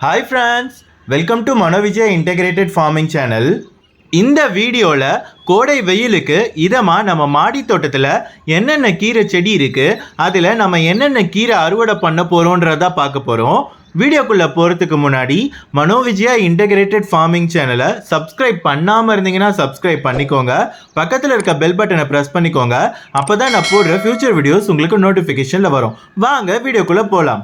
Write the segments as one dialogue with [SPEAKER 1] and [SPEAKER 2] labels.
[SPEAKER 1] Hi friends welcome to Manovijaya integrated farming channel இந்த வீடியோவில் கோடை வெயிலுக்கு இதமாக நம்ம மாடி தோட்டத்தில் என்னென்ன கீரை செடி இருக்குது அதில் நம்ம என்னென்ன கீரை அறுவடை பண்ண போகிறோன்றதா பார்க்க போகிறோம் வீடியோக்குள்ளே போகிறதுக்கு முன்னாடி மனோவிஜயா இன்டகிரேட்டட் ஃபார்மிங் சேனலை சப்ஸ்கிரைப் பண்ணாமல் இருந்தீங்கன்னா சப்ஸ்கிரைப் பண்ணிக்கோங்க. பக்கத்தில் இருக்க பெல் பட்டனை ப்ரெஸ் பண்ணிக்கோங்க. அப்போ தான் நான் போடுற ஃபியூச்சர் வீடியோஸ் உங்களுக்கு நோட்டிஃபிகேஷனில் வரும். வாங்க வீடியோக்குள்ளே போகலாம்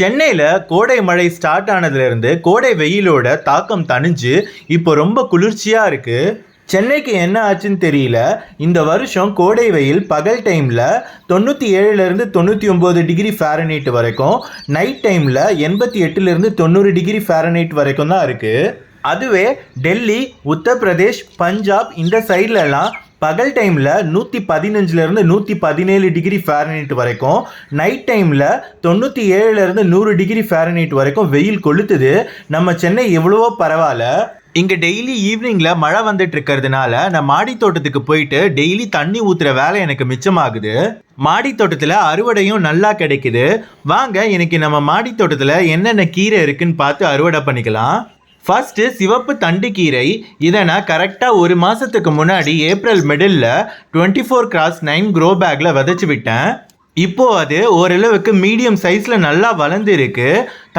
[SPEAKER 1] சென்னையில் கோடை மழை ஸ்டார்ட் ஆனதுலேருந்து கோடை வெயிலோட தாக்கம் தணிஞ்சு இப்போ ரொம்ப குளிர்ச்சியாக இருக்குது சென்னைக்கு என்ன ஆச்சுன்னு தெரியல. இந்த வருஷம் கோடை வெயில் பகல் டைமில் தொண்ணூற்றி ஏழுலேருந்து தொண்ணூற்றி ஒம்பது டிகிரி ஃபேரனைட் வரைக்கும் நைட் டைமில் எண்பத்தி எட்டுலேருந்து தொண்ணூறு டிகிரி ஃபேரனைட் வரைக்கும் தான் இருக்குது அதுவே டெல்லி உத்தரப்பிரதேஷ் பஞ்சாப் இந்த சைட்லலாம் பகல் டைமில் நூற்றி பதினஞ்சுலேருந்து நூற்றி பதினேழு டிகிரி ஃபேரனைட் வரைக்கும் நைட் டைமில் தொண்ணூற்றி ஏழுலேருந்து நூறு டிகிரி ஃபேரனைட் வரைக்கும் வெயில் கொளுத்துது. நம்ம சென்னை எவ்வளவோ பரவாயில்ல. இங்கே டெய்லி ஈவினிங்கில் மழை வந்துட்டு இருக்கிறதுனால நான் மாடி தோட்டத்துக்கு போயிட்டு டெய்லி தண்ணி ஊற்றுற வேலை எனக்கு மிச்சமாகுது. மாடி தோட்டத்தில் அறுவடையும் நல்லா கிடைக்குது. வாங்க இன்னைக்கு நம்ம மாடி தோட்டத்தில் என்னென்ன கீரை இருக்குன்னு பார்த்து அறுவடை பண்ணிக்கலாம். ஃபஸ்ட்டு சிவப்பு தண்டுக்கீரை. இதை நான் கரெக்டாக ஒரு மாதத்துக்கு முன்னாடி April middle twenty four cross nine grow பேக்கில் விதைச்சி விட்டேன். இப்போது அது ஓரளவுக்கு மீடியம் சைஸில் நல்லா வளர்ந்துருக்கு.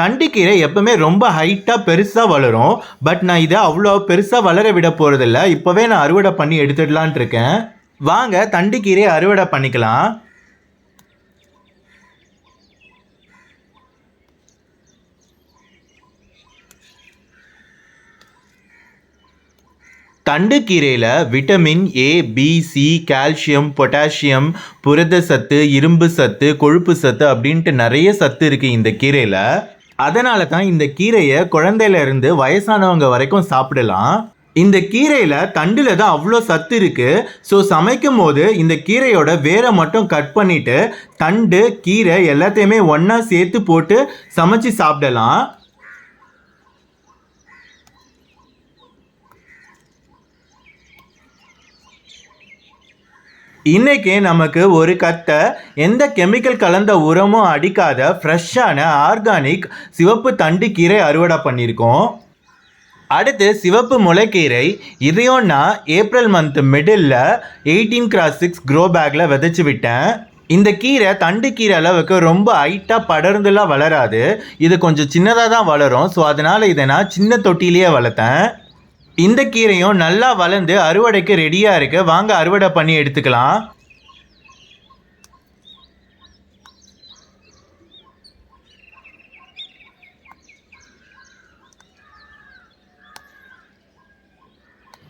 [SPEAKER 1] தண்டிக்கீரை தண்டுக்கீரை எப்பவுமே ரொம்ப ஹைட்டாக பெருசாக வளரும். பட் நான் இதை அவ்வளோ பெருசாக வளர விட போகிறதில்ல இப்போவே நான் அறுவடை பண்ணி எடுத்துடலான் இருக்கேன். வாங்க தண்டுக்கீரை அறுவடை பண்ணிக்கலாம். தண்டுக்கீரையில் vitamin A B C calcium potassium புரத சத்து இரும்பு சத்து கொழுப்பு சத்து அப்படின்ட்டு நிறைய சத்து இருக்குது இந்த கீரையில். அதனால தான் இந்த கீரையை குழந்தையிலேருந்து வயசானவங்க வரைக்கும் சாப்பிடலாம். இந்த கீரையில் தண்டில் தான் அவ்வளோ சத்து இருக்குது ஸோ சமைக்கும் போது இந்த கீரையோட வேரை மட்டும் கட் பண்ணிவிட்டு தண்டு கீரை எல்லாத்தையுமே ஒன்றா சேர்த்து போட்டு சமைச்சு சாப்பிடலாம். இன்னைக்கு நமக்கு ஒரு கத்தை எந்த கெமிக்கல் கலந்த உரமும் அடிக்காத ஃப்ரெஷ்ஷான ஆர்கானிக் சிவப்பு தண்டு கீரை அறுவடை பண்ணியிருக்கோம். அடுத்து சிவப்பு முளைக்கீரை இதையும் நான் April month middle eighteen cross six grow பேக்கில் விதைச்சி விட்டேன். இந்த கீரை தண்டு கீரை அளவுக்கு ரொம்ப ஹைட்டாக படர்ந்துலாம் வளராது. இது கொஞ்சம் சின்னதாக தான் வளரும். ஸோ அதனால் இதை நான் சின்ன தொட்டிலேயே வளர்த்தேன். இந்த கீரையும் நல்லா வளர்ந்து அறுவடைக்கு ரெடியாக இருக்கு. வாங்க அறுவடை பண்ணி எடுத்துக்கலாம்.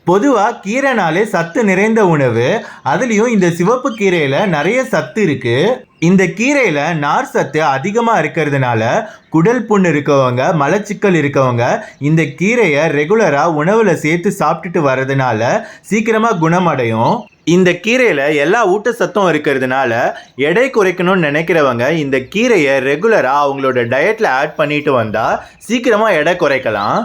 [SPEAKER 1] பொதுவாக கீரைனாலே சத்து நிறைந்த உணவு. அதுலேயும் இந்த சிவப்பு கீரையில் நிறைய சத்து இருக்கு. இந்த கீரையில் நார் சத்து அதிகமாக இருக்கிறதுனால குடல் புண் இருக்கவங்க மலச்சிக்கல் இருக்கவங்க இந்த கீரையை ரெகுலராக உணவில் சேர்த்து சாப்பிட்டுட்டு வர்றதுனால சீக்கிரமாக குணமடையும். இந்த கீரையில் எல்லா ஊட்டச்சத்தும் இருக்கிறதுனால எடை குறைக்கணும்னு நினைக்கிறவங்க இந்த கீரையை ரெகுலராக அவங்களோட டயட்டில் ஆட் பண்ணிட்டு வந்தால் சீக்கிரமாக எடை குறைக்கலாம்.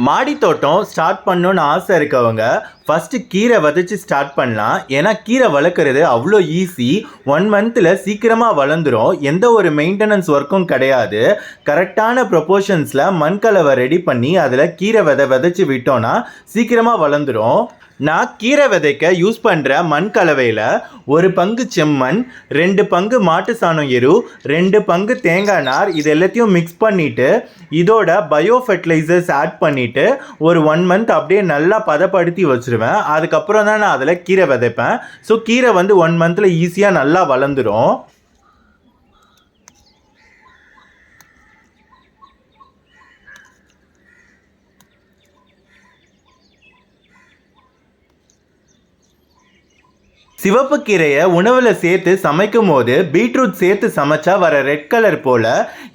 [SPEAKER 1] மாடி தோட்டம் ஸ்டார்ட் பண்ணணும்னு ஆசை இருக்கவங்க ஃபஸ்ட்டு கீரை விதைச்சி ஸ்டார்ட் பண்ணலாம். ஏன்னா கீரை வளர்க்குறது அவ்வளோ ஈஸி ஒன் மந்தில் சீக்கிரமாக வளர்ந்துரும். எந்த ஒரு மெயின்டெனன்ஸ் ஒர்க்கும் கிடையாது. கரெக்டான ப்ரொபோர்ஷன்ஸில் மண்கலவை ரெடி பண்ணி அதில் கீரை விதை விதைச்சி விட்டோன்னா சீக்கிரமாக வளர்ந்துடும் நான் கீரை விதைக்க யூஸ் பண்ணுற மண் கலவையில் ஒரு பங்கு செம்மண் ரெண்டு பங்கு மாட்டு சாணம் எரு ரெண்டு பங்கு தேங்காய் நார் இது எல்லாத்தையும் மிக்ஸ் பண்ணிவிட்டு இதோட பயோ ஃபெர்டிலைசர்ஸ் ஆட் பண்ணிவிட்டு ஒரு ஒன் மந்த் அப்படியே நல்லா பதப்படுத்தி வச்சுருவேன். அதுக்கப்புறம் தான் நான் அதில் கீரை விதைப்பேன். ஸோ கீரை வந்து ஒன் மந்தில் ஈஸியாக நல்லா வளர்ந்துடும் சிவப்பு கீரையை உணவில் சேர்த்து சமைக்கும் போது பீட்ரூட் சேர்த்து சமைச்சா வர ரெட் கலர் போல்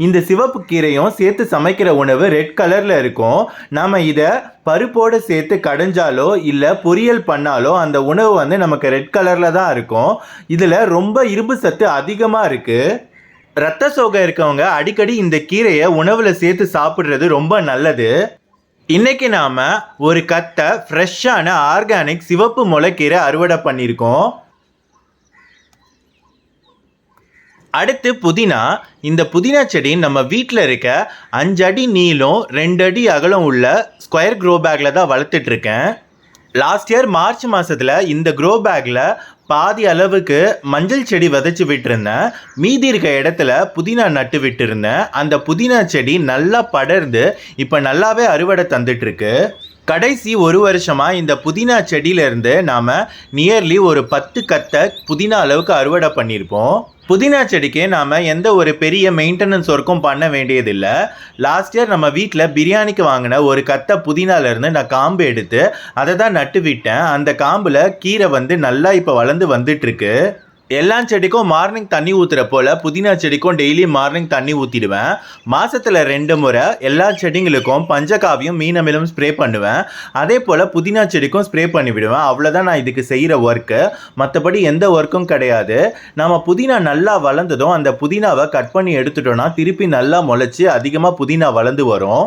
[SPEAKER 1] இந்த சிவப்பு கீரையும் சேர்த்து சமைக்கிற உணவு ரெட் கலரில் இருக்கும். நாம் இதை பருப்போடு சேர்த்து கடைஞ்சாலோ இல்லை பொரியல் பண்ணாலோ அந்த உணவு வந்து நமக்கு ரெட் கலரில் தான் இருக்கும். இதில் ரொம்ப இரும்பு சத்து அதிகமாக இருக்குது ரத்த சோகை இருக்கவங்க அடிக்கடி இந்த கீரையை உணவில் சேர்த்து சாப்பிட்றது ரொம்ப நல்லது. இன்னைக்கு நாம ஒரு கத்தை ஃப்ரெஷ்ஷான ஆர்கானிக் சிவப்பு முளைக்கீரை அறுவடை பண்ணியிருக்கோம். அடுத்து புதினா. இந்த புதினா செடி நம்ம வீட்டில் இருக்க அஞ்சடி நீளம் ரெண்டு அடி அகலம் உள்ள ஸ்கொயர் க்ரோ பேக்கில் தான் வளர்த்துட்ருக்கேன் லாஸ்ட் இயர் மார்ச் மாதத்தில் இந்த க்ரோ பேக்கில் பாதி அளவுக்கு மஞ்சள் செடி விதைச்சி விட்டுருந்தேன். மீதி இருக்க இடத்துல புதினா நட்டு விட்டுருந்தேன். அந்த புதினா செடி நல்லா படர்ந்து இப்போ நல்லாவே அறுவடை தந்துட்டுருக்கு கடைசி ஒரு வருஷமாக இந்த புதினா செடியிலேருந்து நாம் நியர்லி ஒரு பத்து கத்தை புதினா அளவுக்கு அறுவடை பண்ணியிருப்போம். புதினா செடிக்கு நாம் எந்த ஒரு பெரிய மெயின்டெனன்ஸ் ஒர்க்கும் பண்ண வேண்டியதில்லை. லாஸ்ட் இயர் நம்ம வீட்டில் பிரியாணிக்கு வாங்கின ஒரு கத்தை புதினாலேருந்து நான் காம்பு எடுத்து அதை தான் நட்டு விட்டேன் அந்த காம்பில் கீரை வந்து நல்லா இப்போ வளர்ந்து வந்துட்டுருக்கு. எல்லா செடிக்கும் மார்னிங் தண்ணி ஊற்றுற போல் புதினா செடிக்கும் டெய்லி மார்னிங் தண்ணி ஊற்றிடுவேன் மாதத்தில் ரெண்டு முறை எல்லா செடிங்களுக்கும் பஞ்சகாவியும் மீனமிலும் ஸ்ப்ரே பண்ணுவேன். அதே போல் புதினா செடிக்கும் ஸ்ப்ரே பண்ணி விடுவேன். அவ்வளோதான் நான் இதுக்கு செய்கிற ஒர்க்கு மற்றபடி எந்த ஒர்க்கும் கிடையாது. நம்ம புதினா நல்லா வளர்ந்ததும் அந்த புதினாவை கட் பண்ணி எடுத்துட்டோன்னா திருப்பி நல்லா முளைச்சி அதிகமாக புதினா வளர்ந்து வரும்.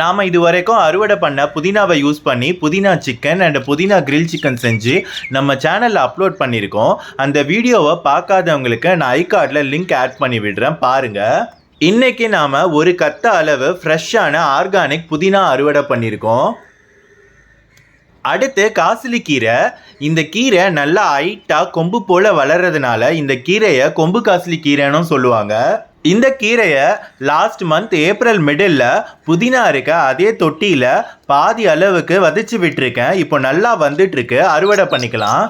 [SPEAKER 1] நாம் இது வரைக்கும் அறுவடை பண்ண புதினாவை யூஸ் பண்ணி புதினா சிக்கன் அண்ட் புதினா கிரில் சிக்கன் செஞ்சு நம்ம சேனலில் அப்லோட் பண்ணியிருக்கோம். அந்த வீடியோவை பார்க்காதவங்களுக்கு நான் ஐகார்டில் லிங்க் ஆட் பண்ணி விடுறேன். பாருங்கள் இன்னைக்கு நாம் ஒரு கத்த அளவு ஃப்ரெஷ்ஷான ஆர்கானிக் புதினா அறுவடை பண்ணியிருக்கோம். அடுத்து காசிலி கீரை. இந்த கீரை நல்லா ஹைட்டாக கொம்பு போல் வளர்றதுனால இந்த கீரையை கொம்பு காசிலி கீரைன்னு சொல்லுவாங்க. இந்த கீரையை லாஸ்ட் மந்த் ஏப்ரல் மிடில் புதினா இருக்க அதே தொட்டியில் பாதி அளவுக்கு வதச்சி விட்டுருக்கேன். இப்போ நல்லா வந்துட்டுருக்கு அறுவடை பண்ணிக்கலாம்.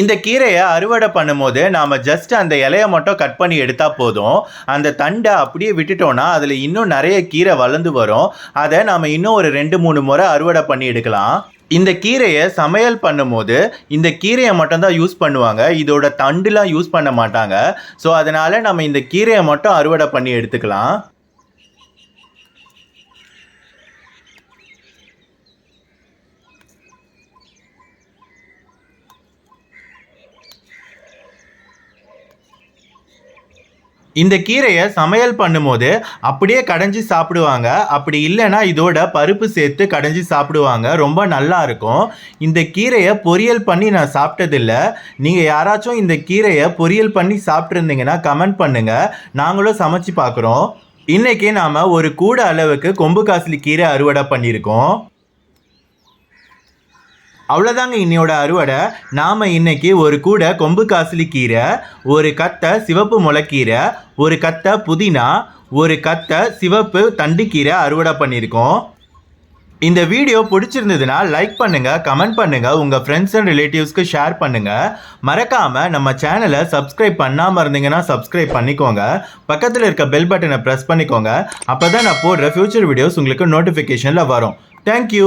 [SPEAKER 1] இந்த கீரையை அறுவடை பண்ணும்போது நாம் ஜஸ்ட் அந்த இலையை மட்டும் கட் பண்ணி எடுத்தால் போதும். அந்த தண்டை அப்படியே விட்டுட்டோன்னா அதில் இன்னும் நிறைய கீரை வளர்ந்து வரும். அதை நாம் இன்னும் ஒரு ரெண்டு மூணு முறை அறுவடை பண்ணி எடுக்கலாம். இந்த கீரையை சமையல் பண்ணும்போது இந்த கீரையை மட்டும்தான் யூஸ் பண்ணுவாங்க. இதோட தண்டுலாம் யூஸ் பண்ண மாட்டாங்க. ஸோ அதனால் நம்ம இந்த கீரையை மட்டும் அறுவடை பண்ணி எடுத்துக்கலாம். இந்த கீரையை சமையல் பண்ணும்போது அப்படியே கடைஞ்சி சாப்பிடுவாங்க. அப்படி இல்லைன்னா இதோட பருப்பு சேர்த்து கடைஞ்சி சாப்பிடுவாங்க. ரொம்ப நல்லா இருக்கும். இந்த கீரையை பொரியல் பண்ணி நான் சாப்பிட்டதில்ல. நீங்கள் யாராச்சும் இந்த கீரையை பொரியல் பண்ணி சாப்பிட்ருந்தீங்கன்னா கமெண்ட் பண்ணுங்கள் நாங்களும் சமைச்சு பார்க்குறோம். இன்றைக்கி நாம் ஒரு கூட அளவுக்கு கொம்பு காசிலி கீரை அறுவடை பண்ணியிருக்கோம். அவ்வளோதாங்க இன்னையோட அறுவடை. நாம் இன்னைக்கு ஒரு கூட கொம்பு காசுலி கீரை ஒரு கத்தை சிவப்பு முளைக்கீரை ஒரு கத்தை புதினா ஒரு கத்தை சிவப்பு தண்டுக்கீரை அறுவடை பண்ணியிருக்கோம். இந்த வீடியோ பிடிச்சிருந்ததுன்னா லைக் பண்ணுங்கள் கமெண்ட் பண்ணுங்கள் உங்கள் ஃப்ரெண்ட்ஸ் அண்ட் ரிலேட்டிவ்ஸ்க்கு ஷேர் பண்ணுங்கள் மறக்காமல் நம்ம சேனலை சப்ஸ்கிரைப் பண்ணாமல் இருந்தீங்கன்னா சப்ஸ்கிரைப் பண்ணிக்கோங்க. பக்கத்தில் இருக்க பெல் பட்டனை ப்ரெஸ் பண்ணிக்கோங்க. அப்போ தான் நான் போடுற ஃப்யூச்சர் வீடியோஸ் உங்களுக்கு நோட்டிஃபிகேஷனில் வரும். தேங்க்யூ